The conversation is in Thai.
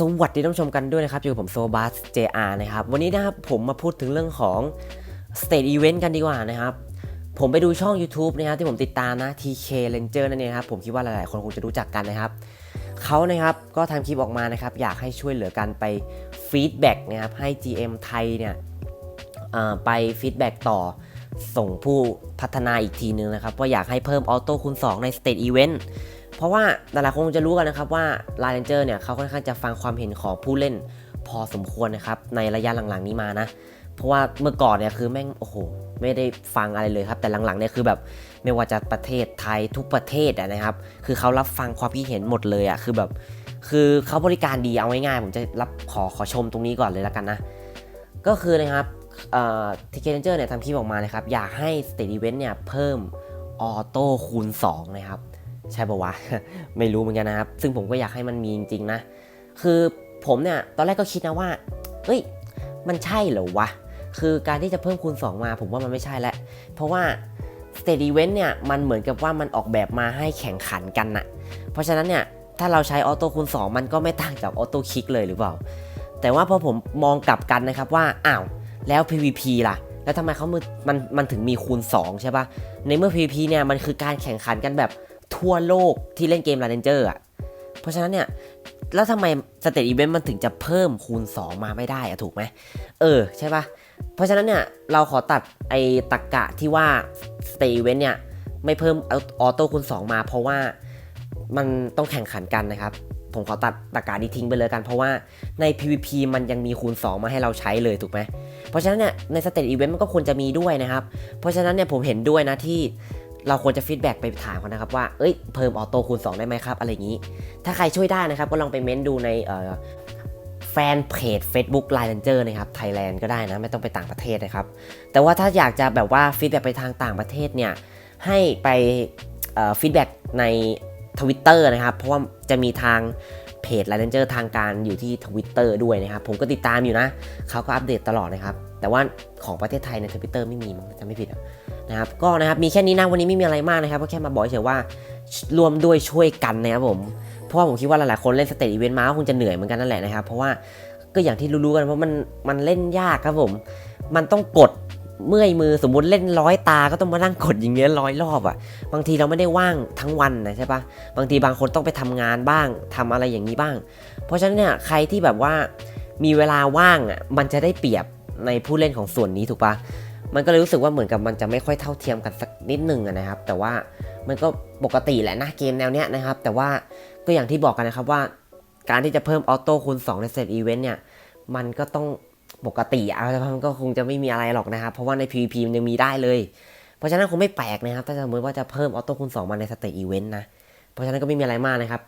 สวัสดีท่านผู้ชมกันด้วยนะครับอยู่กับผมโซบัส JR นะครับ วันนี้นะครับผมมาพูดถึงเรื่องของ State Event กันดีกว่านะครับ ผมไปดูช่อง YouTube นะครับที่ผมติดตามนะ TK Ranger นั่นเองครับ ผมคิดว่าหลายๆ คนคงจะรู้จักกันนะครับ เขานะครับก็ทำคลิปออกมานะครับ อยากให้ช่วยเหลือกันไปฟีดแบ็กนะครับ ให้ GM ไทยเนี่ยไปฟีดแบ็กต่อส่งผู้พัฒนาอีกทีนึงนะครับว่าอยากให้เพิ่มออโต้คูณ2ใน State Event เพราะว่าหลายๆคนคงจะรู้กันนะครับว่า l a เ e นเจอร์เนี่ยเขาค่อนข้างจะฟังความเห็นของผู้เล่นพอสมควรนะครับในระยะหลังๆนี้มานะ เพราะว่าเมื่อก่อนเนี่ยคือแม่งโอ้โหไม่ได้ฟังอะไรเลยครับ แต่หลังๆเนี่ยคือแบบไม่ว่าจะประเทศไทยทุกประเทศนะครับ คือเขารับฟังความคิดเห็นหมดเลยอะคือแบบ คือเขาบริการดีเอาง่ายๆผมจะรับขอขอชมตรงนี้ก่อนเลยแล้วกันนะ ก็คือนะครับทีเคเนเจอร์เนี่ยทำคลิปออกมานะครับ อยากให้ State Event เนี่ยเพิ่มออโต้คูณ2นะครับ ใช่ปะวะ ไม่รู้เหมือนกันนะครับ ซึ่งผมก็อยากให้มันมีจริงๆนะ คือผมเนี่ยตอนแรกก็คิดนะว่าเฮ้ย มันใช่เหรอวะ คือการที่จะเพิ่มคูณ 2 มาผมว่ามันไม่ใช่แล้ว เพราะว่า State Event เนี่ยมันเหมือนกับว่ามันออกแบบมาให้แข่งขันกันนะเพราะฉะนั้นเนี่ยถ้าเราใช้ออโต้คูณ 2 มันก็ไม่ต่างจากออโต้คิกเลยหรือเปล่า แต่ว่าพอผมมองกลับกันนะครับว่าอ้าวแล้ว PVP ล่ะแล้วทำไมเขามือมันมันถึงมีคูณ 2 ใช่ปะในเมื่อ PVP เนี่ยมันคือการแข่งขันกันแบบ ทั่วโลกที่เล่นเกม l a n g e r อะ เพราะฉะนั้นเนี่ย แล้วทำไมสเต t อีเวนต์มันถึงจะเพิ่มคูณ 2 มาไม่ได้อะถูกไหม เออ ใช่ปะเพราะฉะนั้นเนี่ย เราขอตัดไอ้ตะกกะที่ว่าสเต t อีเวนต์เนี่ย ไม่เพิ่มออโต้คูณ 2 มาเพราะว่ามันต้องแข่งขันกันนะครับ ผมขอตัดตะกานี้ทิ้งไปเลยกัน เพราะว่าใน PVP มันยังมีคูณ 2 มาให้เราใช้เลยถูกไหม เพราะฉะนั้นเนี่ยในสเต t อีเวนต์มันก็ควรจะมีด้วยนะครับ เพราะฉะนั้นเนี่ยผมเห็นด้วยนะที่ เราควรจะฟีดแบ็กไปถามเขานะครับว่า เอ้ย เพิ่มออโต้คูณ 2 ได้ไหมครับ อะไรอย่างนี้ ถ้าใครช่วยได้นะครับ ก็ลองไปเม้นดูในแฟนเพจ Facebook l i n e Ranger นะครับไทยแลนด์ก็ได้นะ ไม่ต้องไปต่างประเทศนะครับ แต่ว่าถ้าอยากจะแบบว่าฟีดแบ็กไปทางต่างประเทศเนี่ย ให้ไปฟีดแบ็กใน Twitter นะครับ เพราะว่าจะมีทาง เพจ l i n e Ranger ทางการอยู่ที่ Twitter ด้วยนะครับ ผมก็ติดตามอยู่นะ เขาก็อัปเดตตลอดนะครับ แต่ว่าของประเทศไทยใน Twitter ไม่มีมั้งจะไม่ผิดนะครับก็นะครับมีแค่นี้นะวันนี้ไม่มีอะไรมากนะครับก็แค่มาบอกเฉยว่ารวมด้วยช่วยกันนะครับผมเพราะว่าผมคิดว่าหลายๆคนเล่นสเตจอีเวนต์มาคงจะเหนื่อยเหมือนกันนั่นแหละนะครับเพราะว่าก็อย่างที่รู้ๆกันว่ามันมันเล่นยากครับผม มันต้องกด เมื่อยมือสมมุติเล่นร้อยตาก็ต้องมานั่งกดอย่างเงี้ยร้อยรอบอะ่ะ บางทีเราไม่ได้ว่างทั้งวันนะใช่ปะบางทีบางคนต้องไปทำงานบ้างทำอะไรอย่างนี้บ้าง เพราะฉะนั้นเนี่ยใครที่แบบว่ามีเวลาว่างอะ่ะมันจะได้เปรียบในผู้เล่นของส่วนนี้ถูกปะมันก็เลยรู้สึกว่าเหมือนกับมันจะไม่ค่อยเท่าเทียมกันสักนิดหนึ่งะนะครับ แต่ว่ามันก็ปกติแหละนะเกมแนวเนี้ยนะครับ แต่ว่าก็อย่างที่บอกกันนะครับว่า การที่จะเพิ่มออโต้คูณ2ในเซตอีเวนต์เนี่ยมันก็ต้อง ปกติอะแต่มันก็คงจะไม่มีอะไรหรอกนะครับ เพราะว่าใน PVP มันยังมีได้เลย เพราะฉะนั้นคงไม่แปลกนะครับ ถ้าสมมติว่าจะเพิ่มออโต้คูณ2มาในสเตจอีเวนต์นะ เพราะฉะนั้นก็ไม่มีอะไรมากนะครับ